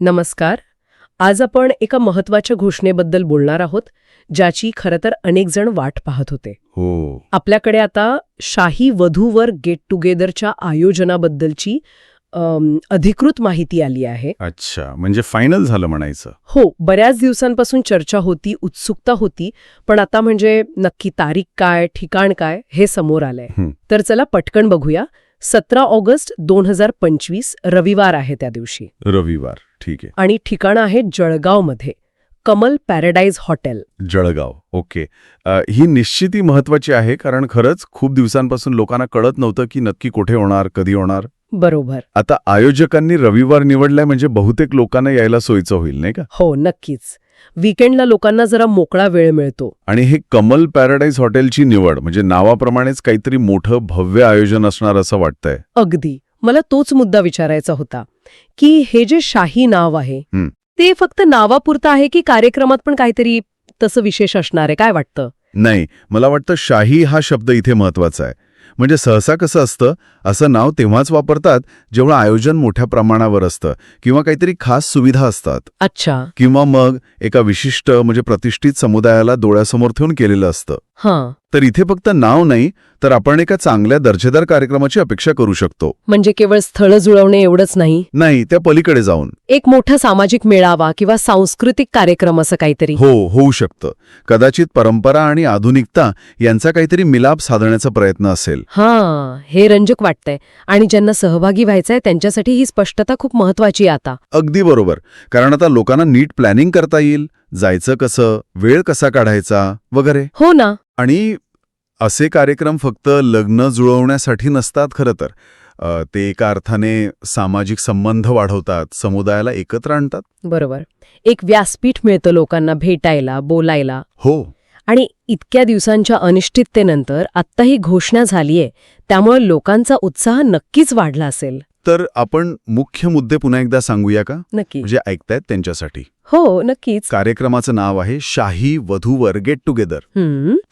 नमस्कार. आज आपण एका महत्त्वाच्या घोषणेबद्दल बोलणार आहोत ज्याची खरं तर अनेक जण वाट पाहत होते. हो. आपल्याकडे आता शाही वधूवर गेट टुगेदरच्या आयोजनाबद्दलची अम, अधिकृत माहिती आली आहे. अच्छा म्हणजे फायनल झालं म्हणायचं. हो बऱ्याच दिवसांपासून चर्चा होती उत्सुकता होती पण आता म्हणजे नक्की तारीख काय ठिकाण काय हे समोर आलंय. हं. तर चला पटकन बघूया. सतरा ऑगस्ट दोन हजार पंचवीस रविवार आहे त्या दिवशी. रविवार. ठीक आहे. आणि ठिकाण आहे जळगावमध्ये. Kamal Paradise hotel. Jalgaon. Okay. अ, ही निश्चिती महत्वाची आहे कारण खरंच खूप दिवसांपासून लोकांना कळत नव्हतं की नक्की कुठे होणार कधी होणार. बरोबर. आता आयोजकांनी रविवार निवडलाय म्हणजे बहुतेक लोकांना यायला सोयीचं होईल नाही का? हो नक्कीच. वीकेंडला लोकांना जरा मोकळा वेळ मिळतो. आणि हे कमल पॅराडाईज हॉटेलची निवड म्हणजे नावाप्रमाणेच काहीतरी मोठं भव्य आयोजन असणार असं वाटतंय. अगदी. मला तोच मुद्दा विचारायचा होता. की हे जे शाही नाव आहे. ते फक्त नावापुरतं आहे की कार्यक्रमात पण काहीतरी तसं विशेष असणार आहे? काय वाटतं? नाही मला वाटतं शाही हा शब्द इथे महत्त्वाचा आहे. म्हणजे सहसा कसं असतं असं नाव तेव्हाच वापरतात जेव्हा आयोजन मोठ्या प्रमाणावर असतं किंवा काहीतरी खास सुविधा असतात. अच्छा. किंवा मग एका विशिष्ट म्हणजे प्रतिष्ठित समुदायाला डोळ्यासमोर ठेवून केलेलं असतं. हां. तर इथे फक्त नाव नाही तर आपण एका चांगल्या दर्जेदार कार्यक्रमाची अपेक्षा करू शकतो. म्हणजे केवळ स्थळं जुळवणे एवढंच नाही? नाही त्या पलीकडे जाऊन. एक मोठा सामाजिक मेळावा किंवा सांस्कृतिक कार्यक्रम असं काहीतरी. हो होऊ शकतं. कदाचित परंपरा आणि आधुनिकता यांचा काहीतरी मिलाप साधण्याचा प्रयत्न असेल. हां हे रंजक वाटतंय. आणि ज्यांना सहभागी व्हायचंय त्यांच्यासाठी ही स्पष्टता खूप महत्वाची आता. अगदी बरोबर. कारण आता लोकांना नीट प्लॅनिंग करता येईल. जायचं कसं वेळ कसा काढायचा वगैरे. हो ना. आणि असे कार्यक्रम फक्त लग्न जुळवण्यासाठी नसतात खरं तर. ते एका अर्थाने सामाजिक संबंध वाढवतात समुदायाला एकत्र आणतात. बरोबर. एक व्यासपीठ मिळतं लोकांना भेटायला बोलायला. हो. आणि इतक्या दिवसांच्या अनिश्चिततेनंतर आत्ता ही घोषणा झालीये त्यामुळे लोकांचा उत्साह नक्कीच वाढला असेल. तर आपण मुख्य मुद्दे पुन्हा एकदा सांगूया का? नक्की. म्हणजे ऐकतायत त्यांच्यासाठी. हो नक्कीच. कार्यक्रमाचं नाव आहे शाही वधूवर गेट टुगेदर.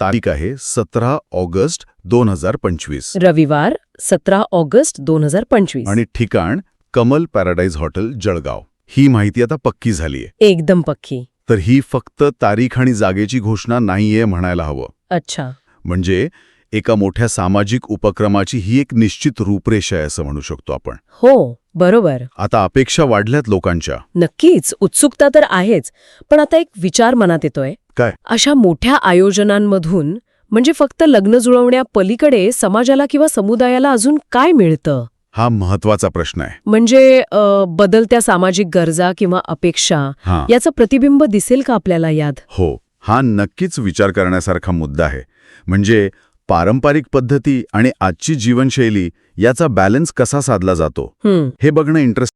तारीख आहे सतरा ऑगस्ट दोन हजार पंचवीस. रविवार सतरा ऑगस्ट दोन हजार पंचवीस. आणि ठिकाण कमल पॅराडाईज हॉटेल जळगाव. ही माहिती आता पक्की झालीय. एकदम पक्की. तर ही फक्त तारीख आणि जागेची घोषणा नाहीये म्हणायला हवं. अच्छा. म्हणजे एका मोठ्या सामाजिक उपक्रमाची ही एक निश्चित रूपरेषा आहे असं म्हणू शकतो आपण. हो बरोबर. आता अपेक्षा वाढल्यात लोकांच्या. नक्कीच उत्सुकता तर आहेच पण आता एक विचार मनात येतोय. काय? अशा मोठ्या आयोजनांमधून म्हणजे फक्त लग्न जुळवण्या पलीकडे समाजाला किंवा समुदायाला अजून काय मिळतं? हा महत्त्वाचा प्रश्न आहे. म्हणजे अ, बदलत्या सामाजिक गरजा किंवा अपेक्षा हा. याचं प्रतिबिंब दिसेल का आपल्याला यात? हो हा नक्कीच विचार करण्यासारखा मुद्दा आहे. म्हणजे पारंपरिक पद्धती आणि आजची जीवनशैली याचा बॅलन्स कसा साधला जातो? हं, बघणं इंटरेस्ट